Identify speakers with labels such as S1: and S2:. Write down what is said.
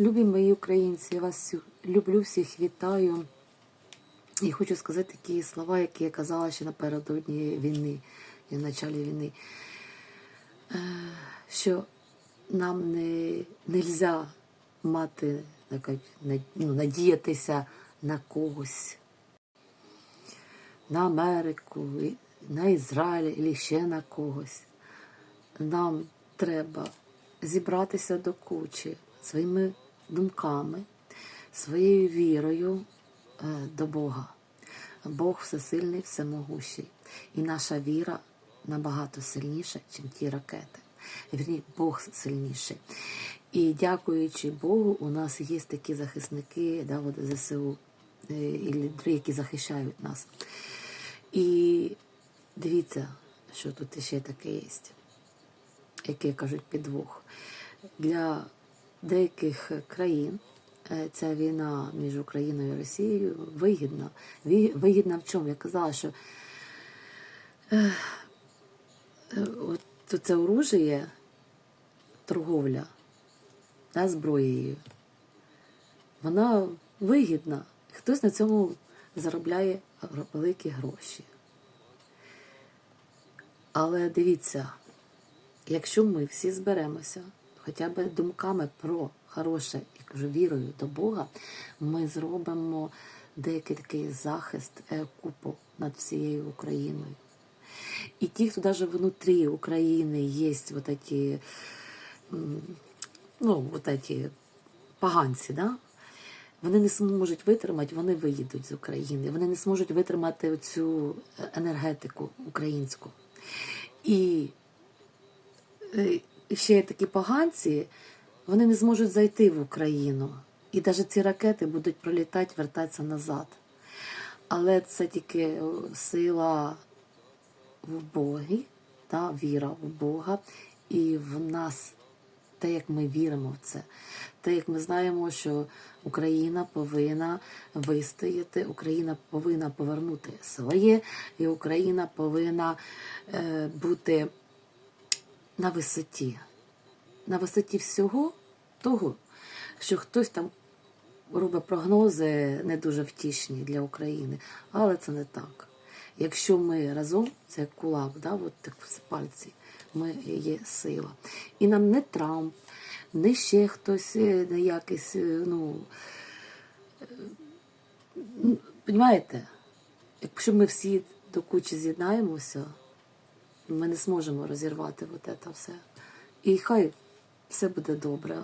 S1: Любі мої українці, я вас люблю, всіх вітаю. І хочу сказати такі слова, які я казала ще напередодні війни, і в началі війни. Е, Що нам не нельзя мати ну, надіятися на когось, на Америку, на Ізраїль, і ще на когось. Нам треба зібратися до кучі своїми думками, своєю вірою е, до Бога. Бог всесильний, всемогущий. І наша віра набагато сильніша, ніж ті ракети. Вірні, Бог сильніший. І дякуючи Богу, у нас є такі захисники да, от ЗСУ, е, які захищають нас. І дивіться, що тут ще таке є який кажуть підвох. Для деяких країн е, ця війна між Україною і Росією вигідна. Вигідна в чому? Я казала, що е, е, от це оружие, торговля да, зброєю, вона вигідна. Хтось на цьому заробляє великі гроші. Але дивіться, якщо ми всі зберемося хоча б думками про хороше і кажу, вірою до Бога, ми зробимо деякий такий захист е, купол над всією Україною. І ті, хто навіть внутрі України є вот ну, вот поганці, да? вони не зможуть витримати, вони виїдуть з України, вони не зможуть витримати цю енергетику українську. І е, ще є такі поганці, вони не зможуть зайти в Україну. І навіть ці ракети будуть пролітати, вертатися назад. Але це тільки е, сила в Богі, та, віра в Бога, і в нас те, як ми віримо в це, те, як ми знаємо, що Україна повинна вистояти, Україна повинна повернути своє, і Україна повинна е, бути на висоті, на висоті всього того, що хтось там робить прогнози не дуже втішні для України, але це не так. Якщо ми разом, це як кулак, да, от так в пальці, ми є сила. І нам не Трамп, не ще хтось, е, не якийсь, е, ну, Понимаєте, якщо ми всі до кучі з'єднаємося, ми не зможемо розірвати от це все. І хай все буде добре.